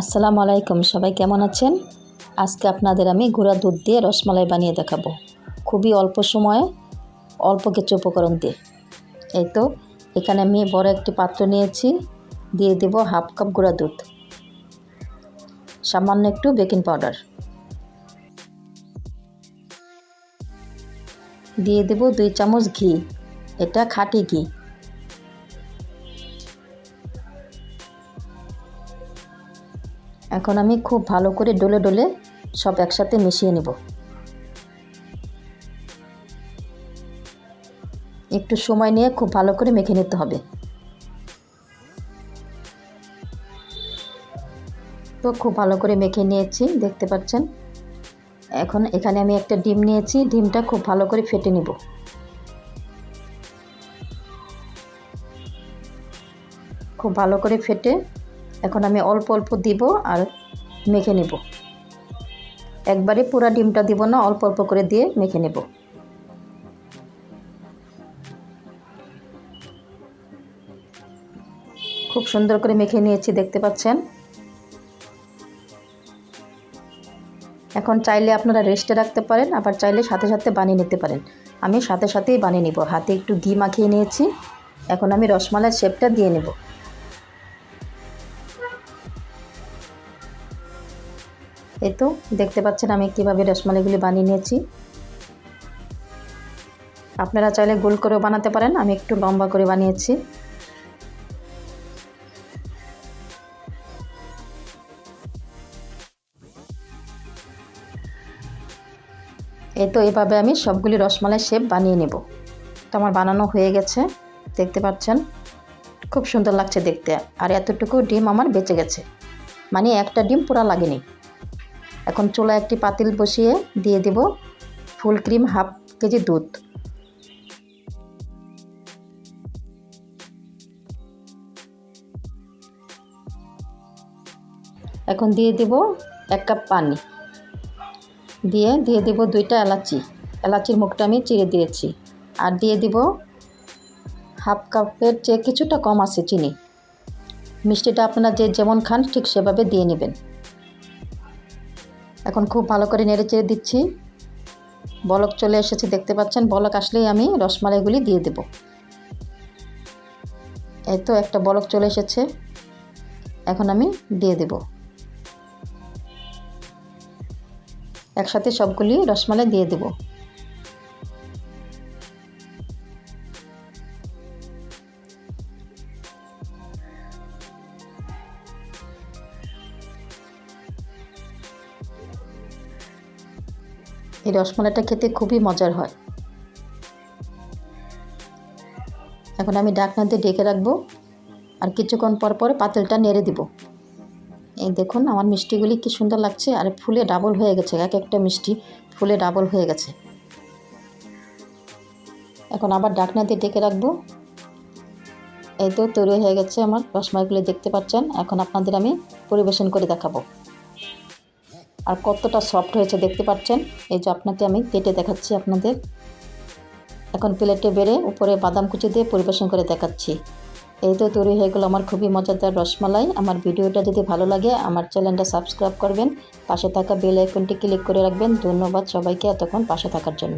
আসসালামু আলাইকুম, সবাই কেমন আছেন? আজকে আপনাদের আমি গুঁড়া দুধ দিয়ে রসমালাই বানিয়ে দেখাবো। খুবই অল্প সময়ে অল্প কিছু উপকরণ দিয়ে। এই তো, এখানে আমি বড় একটি পাত্র নিয়েছি, দিয়ে দেব হাফ কাপ গুঁড়া দুধ। সামান্য একটু বেকিং পাউডার। দিয়ে দেব দুই চামচ ঘি, এটা খাঁটি ঘি। এখন আমি খুব ভালো করে ডলে ডলে সব একসাথে মিশিয়ে নেব। একটু সময় নিয়ে খুব ভালো করে মেখে নিতে হবে। তো খুব ভালো করে মেখে নিয়েছি, দেখতে পাচ্ছেন? এখন এখানে আমি একটা ডিম নিয়েছি, ডিমটা খুব ভালো করে ফেটে নিব। খুব ভালো করে ফেটে এখন আমি অল্প অল্প দিব আর মেখে নেব। একবারে পুরা ডিমটা দিব না, অল্প অল্প করে দিয়ে মেখে নেব। খুব সুন্দর করে মেখে নিয়েছি, দেখতে পাচ্ছেন? এখন চাইলে আপনারা রেস্টে রাখতে পারেন, আবার চাইলে সাথে সাথে বানিয়ে নিতে পারেন। আমি সাথে সাথেই বানিয়ে নিব। হাতে একটু ঘি মাখিয়ে নিয়েছি। এখন আমি রসমালাইয়ের শেপটা দিয়ে নেব। এই তো, দেখতে পাচ্ছেন আমি কীভাবে রসমালাইগুলি বানিয়ে নিয়েছি। আপনারা চাইলে গোল করেও বানাতে পারেন, আমি একটু লম্বা করে বানিয়েছি। এই তো, এভাবে আমি সবগুলি রসমালাই শেপ বানিয়ে নেব। তো আমার বানানো হয়ে গেছে, দেখতে পাচ্ছেন। খুব সুন্দর লাগছে দেখতে, আর এতটুকু ডিম আমার বেঁচে গেছে। মানে একটা ডিম পুরা লাগেনি। এখন চুলা একটি পাতিল বসিয়ে দিয়ে দেব ফুল ক্রিম হাফ কেজি দুধ। এখন দিয়ে দেব এক কাপ পানি। দিয়ে দিয়ে দেব দুইটা এলাচি। এলাচির মুখটা আমি চিড়ে দিয়েছি। আর দিয়ে দিব হাফ কাপের চেয়ে কিছুটা কম আছে চিনি। মিষ্টিটা আপনারা যে যেমন খান ঠিক সেভাবে দিয়ে নেবেন। এখন খুব ভালো করে নেড়ে চেড়ে দিচ্ছি। বলক চলে এসেছে, দেখতে পাচ্ছেন? বলক আসলেই আমি রসমালাইগুলি দিয়ে দেব। এই তো একটা বলক চলে এসেছে, এখন আমি দিয়ে দেব। একসাথে সবগুলি রসমালাই দিয়ে দেব। এই রসমালাইটা খেতে খুবই মজার হয়। এখন আমি ডাকনা দিয়ে ডেকে রাখব আর কিছুক্ষণ পর পর পাতিলটা নেড়ে দিব। এই দেখুন আমার মিষ্টিগুলি কি সুন্দর লাগছে আর ফুলে ডাবল হয়ে গেছে, এক একটা মিষ্টি ফুলে ডাবল হয়ে গেছে। এখন আবার ডাকনা দিয়ে ডেকে রাখব। এই তো তৈরি হয়ে গেছে আমার রসমালাইগুলি, দেখতে পাচ্ছেন? এখন আপনাদের আমি পরিবেশন করে দেখাবো। আর কতটা সফট হয়েছে দেখতে পাচ্ছেন? এই যে আপনাকে আমি কেটে দেখাচ্ছি আপনাদের। এখন প্লেটে বেড়ে উপরে বাদাম কুচি দিয়ে পরিবেশন করে দেখাচ্ছি। এই তো তৈরি হয়ে গেলো আমার খুবই মজাদার রসমালাই। আমার ভিডিওটা যদি ভালো লাগে, আমার চ্যানেলটা সাবস্ক্রাইব করবেন। পাশে থাকা বেল আইকনটি ক্লিক করে রাখবেন। ধন্যবাদ সবাইকে এতক্ষণ পাশে থাকার জন্য।